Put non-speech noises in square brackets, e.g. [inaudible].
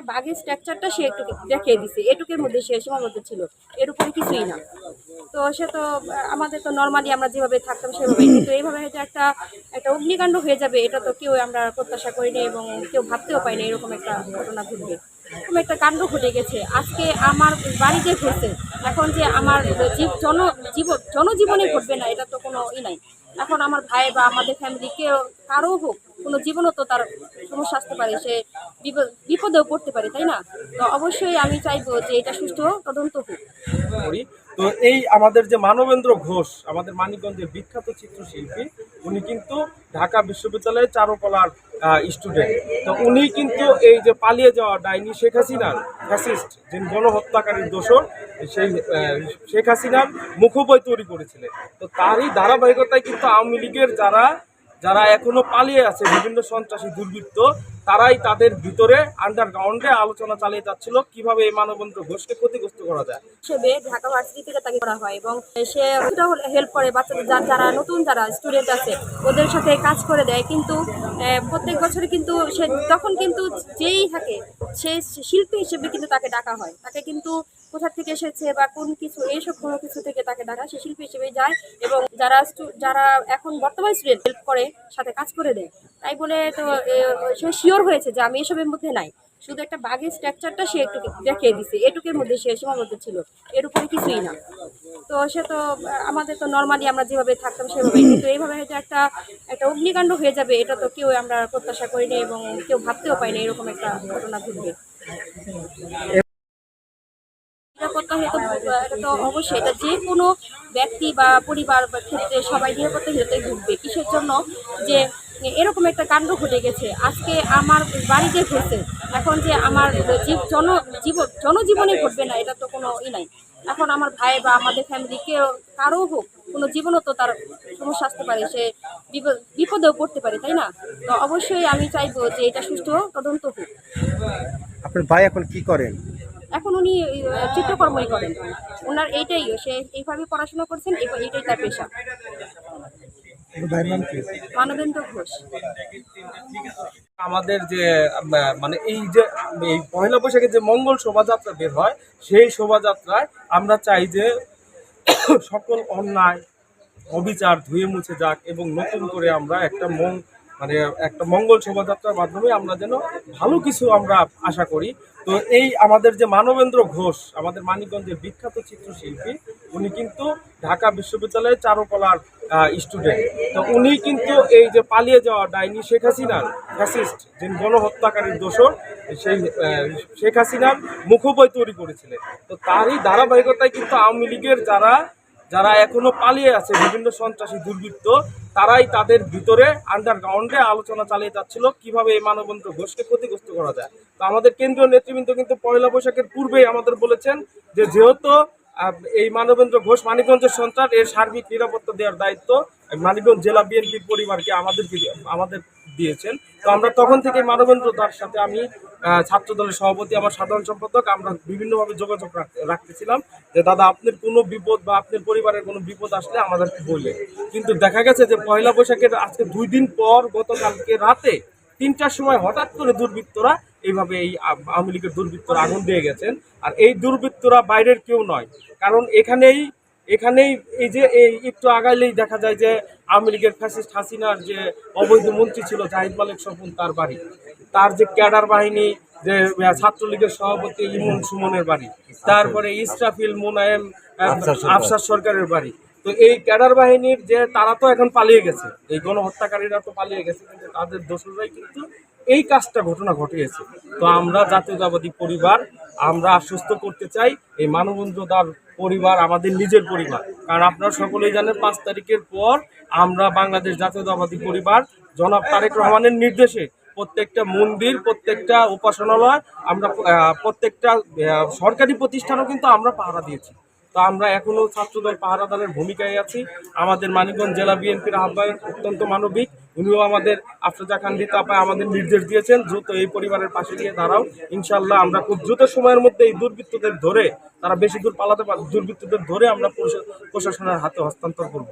একটা বাঘের স্ট্রাকচারটা সে একটু দেখিয়ে দিছে। এটুকের মধ্যে সে সীমাবদ্ধ ছিল। এর উপরে কিছুই না। তো সে তো, আমাদের তো নর্মালি আমরা যেভাবে থাকতাম সেভাবে কিন্তু এইভাবে হয়তো একটা একটা অগ্নিকাণ্ড হয়ে যাবে, এটা তো কেউ আমরা প্রত্যাশা করিনি এবং কেউ ভাবতেও পাইনি এরকম একটা ঘটনা ঘটবে। এরকম একটা কাণ্ড ঘটে গেছে। আজকে আমার বাড়িতে ঘটছে, এখন যে আমার জীব, জন জীবন জনজীবনে ঘটবে না, এটা তো কোনো ই নাই। এখন আমার ভাই বা আমাদের ফ্যামিলি কেউ, কারও হোক, কোনো জীবনও তো তার সমস্যা আসতে পারে, সে বিপদ, বিপদেও পড়তে পারে, তাই না? তো অবশ্যই আমি চাইব যে এটা সুষ্ঠু তদন্ত হোক। তো এই আমাদের যে মানবেন্দ্র ঘোষ, আমাদের মানিকগঞ্জের বিখ্যাত চিত্রশিল্পী, উনি কিন্তু ঢাকা বিশ্ববিদ্যালয়ের চারুকলার স্টুডেন্ট তো উনি কিন্তু এই যে পালিয়ে যাওয়া ডাইনি শেখ হাসিনার ফ্যাসিস্ট যে গণহত্যাকারীর দোষর, সেই শেখ হাসিনার মুখবই তৈরি করেছিলেন। তো তারই ধারাবাহিকতায় কিন্তু আওয়ামী লীগের যারা যারা এখনও পালিয়ে আছে, বিভিন্ন সন্ত্রাসী, দুর্বৃত্ত, তারাই তাদের ভিতরে আন্ডারগ্রাউন্ডে আলোচনা চালিয়ে যাচ্ছিল কীভাবে এই মানবেন্দ্র ঘোষকে ক্ষতিগ্রস্ত করা যায়। হিসেবে ঢাকা ভার্সিটি থেকে তাকে করা হয় এবং সে হেল্প করে বাচ্চাদের যারা নতুন যারা স্টুডেন্ট আছে, ওদের সাথে কাজ করে দেয়। কিন্তু প্রত্যেক বছরে কিন্তু সে তখন কিন্তু যেই থাকে সে শিল্পী হিসেবে কিন্তু তাকে ডাকা হয়। তাকে কিন্তু কোথা থেকে এসেছে বা কোন কিছু, এইসব কোনো কিছু থেকে তাকে ডাকা সে শিল্পী হিসেবে যায় এবং যারা যারা এখন বর্তমান স্টুডেন্ট হেল্প করে, সাথে কাজ করে দেয়। তাই বলে তো সে শিওর হয়েছে যে আমি এসবের মধ্যে নাই। শুধু একটা বাঘের স্ট্রাকচারটা সে একটু দেখিয়ে দিছে। এটুকের মধ্যে সে সীমাবদ্ধ ছিল। এর উপরে কিছুই না। তো সে তো, আমাদের তো নর্মালি আমরা যেভাবে থাকতাম সেভাবে কিন্তু এইভাবে হয়তো একটা একটা অগ্নিকাণ্ড হয়ে যাবে, এটা তো কেউ আমরা প্রত্যাশা করিনি এবং কেউ ভাবতেও পাইনি এরকম একটা ঘটনা ঘটবে। নিরাপত্তা হেতু এটা তো অবশ্যই, এটা যে কোনো ব্যক্তি বা পরিবার বা ক্ষেত্রে সবাই নিরাপত্তা হেতুতে ভুগবে। কিসের জন্য? যে এরকম একটা কাণ্ড ঘটে গেছে। আজকে আমার বাড়িতে ঘটছে এখন যে আমার জীব, জন জীবন জনজীবনে ঘটবে না, এটা তো কোনো ই নাই। এখন আমার ভাই বা আমাদের ফ্যামিলি কেউ কারও হোক, কোনো জীবনও তো তার সমস্যা আসতে পারে, সে বিপদ, বিপদেও পড়তে পারে, তাই না? তো অবশ্যই আমি চাইব যে এটা সুষ্ঠু তদন্ত হোক। আপনার ভাই এখন কি করেন? এখন উনি চিত্রকর্মই করেন। ওনার এইটাই, সে এইভাবে পড়াশোনা করছেন, এই- এইটাই তার পেশা। আমাদের যে মানে এই যে, এই পয়লা বৈশাখে যে মঙ্গল শোভাযাত্রা বের হয়, সেই শোভাযাত্রায় আমরা চাই যে [coughs] সকল অন্যায়, অবিচার ধুয়ে মুছে যাক এবং নতুন করে আমরা একটা মং মানে একটা মঙ্গল শোভাযাত্রার মাধ্যমে আমরা যেন ভালো কিছু আমরা আশা করি। তো এই আমাদের যে মানবেন্দ্র ঘোষ, আমাদের মানিকগঞ্জের বিখ্যাত চিত্রশিল্পী, উনি কিন্তু ঢাকা বিশ্ববিদ্যালয়ের চারুকলার স্টুডেন্ট তো উনি কিন্তু এই যে পালিয়ে যাওয়া ডাইনি শেখ হাসিনার ফ্যাসিস্ট যিনি গণহত্যাকারীর দোষর, সেই শেখ হাসিনার মুখবই তৈরি করেছিলেন। তো তারই ধারাবাহিকতায় কিন্তু আওয়ামী লীগের যারা যারা এখনও পালিয়ে আছে, বিভিন্ন সন্ত্রাসী দুর্বৃত্ত তারাই তাদের ভিতরে আন্ডারগ্রাউন্ডে আলোচনা চালিয়ে যাচ্ছিল, কীভাবে এই মানবন্ত্র ঘোষকে ক্ষতিগ্রস্ত করা যায়। তো আমাদের কেন্দ্রীয় নেতৃবৃন্দ কিন্তু পয়লা বৈশাখের পূর্বেই আমাদের বলেছেন যে যেহেতু এই মানবেন্দ্র ঘোষ মানিকগঞ্জের সন্তান, এর সার্বিক নিরাপত্তা দেওয়ার দায়িত্ব মানিকগঞ্জ জেলা বিএনপির পরিবারকে আমাদের আমাদের দিয়েছেন। তো আমরা তখন থেকে মানবেন্দ্র তার সাথে আমি ছাত্র দলের সভাপতি, আমার সাধারণ সম্পাদক, আমরা বিভিন্নভাবে যোগাযোগ রাখ- রাখতেছিলাম যে, দাদা, আপনার কোনো বিপদ বা আপনার পরিবারের কোনো বিপদ আসলে আমাদেরকে বললেন কিন্তু দেখা গেছে যে, পয়লা বৈশাখের আজকে দুই দিন পর গতকালকে রাতে তিনটার সময় হঠাৎ করে দুর্বৃত্তরা এইভাবে এই আওয়ামী লীগের দুর্বৃত্তরা আগুন দিয়ে গেছেন। আর এই দুর্বৃত্তরা বাইরের কেউ নয়। কারণ এখানেই এখানেই এই যে এই একটু আগাইলেই দেখা যায় যে আওয়ামী লীগের ফ্যাসিস্ট হাসিনার যে অবৈধ মন্ত্রী ছিল জাহিদ মালিক স্বপন তার বাড়ি। তার যে ক্যাডার বাহিনী যে ছাত্রলীগের সভাপতি ইমন সুমনের বাড়ি। তারপরে ইসরাফিল মোনায়েম আফসার সরকারের বাড়ি। তো এই ক্যাডার বাহিনীর যে তারা তো এখন পালিয়ে গেছে। এই গণহত্যাকারীরা তো পালিয়ে গেছে কিন্তু তাদের দোষরাই কিন্তু এই কাজটা ঘটনা ঘটিয়েছে। তো আমরা জাতীয়তাবাদী পরিবার, আমরা আশ্বস্ত করতে চাই এই মানবন্দ্রদার পরিবার, আমাদের নিজের পরিবার। কারণ আপনারা সকলেই জানেন, পাঁচ তারিখের পর আমরা বাংলাদেশ জাতীয়তাবাদী পরিবার, জনাব তারেক রহমানের নির্দেশে প্রত্যেকটা মন্দির, প্রত্যেকটা উপাসনালয়, আমরা প্রত্যেকটা সরকারি প্রতিষ্ঠানও কিন্তু আমরা পাহারা দিয়েছি। তো আমরা এখনও ছাত্রদল পাহারাদারের ভূমিকায় আছি। আমাদের মানিকগঞ্জ জেলা বিএনপির আহ্বায়ক অত্যন্ত মানবিক। উনিও আমাদের আফরোজা খান রিতাপা আমাদের নির্দেশ দিয়েছেন, দ্রুত এই পরিবারের পাশে গিয়ে দাঁড়াও ইনশাল্লাহ আমরা খুব দ্রুত সময়ের মধ্যে এই দুর্বৃত্তদের ধরে, তারা বেশি দূর পালাতে পারে দুর্বৃত্তদের ধরে আমরা প্রশাসনের হাতে হস্তান্তর করব।